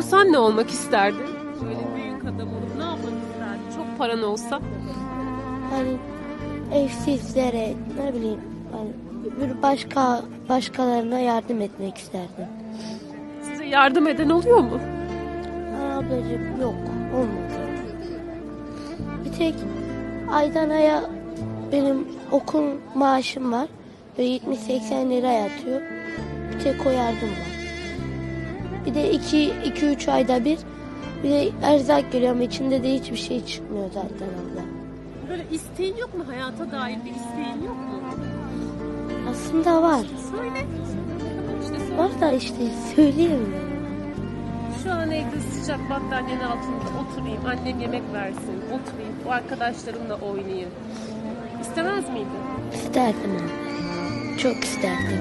okusan ne olmak isterdin? Böyle büyük adam olup ne yapmak isterdin? Çok paran olsa. Hani evsizlere ne bileyim hani bir başka başkalarına yardım etmek isterdim. Size yardım eden oluyor mu? Ablacığım yok olmadı. Bir tek aydan aya benim okul maaşım var. Böyle 70-80 lira yatıyor. Bir tek o yardım var. Bir de 2-3 ayda bir bir de erzak geliyor ama içinde de hiçbir şey çıkmıyor zaten abla. Böyle isteğin yok mu? Hayata dair bir isteğin yok mu? Aslında var. Söyle. İşte. Var da işte söyleyemiyorum. Şu an evde sıcak battaniyenin altında oturayım. Annem yemek versin. Oturayım. O arkadaşlarımla oynayayım. İstemez miydin? İsterdim abi. Çok isterdim.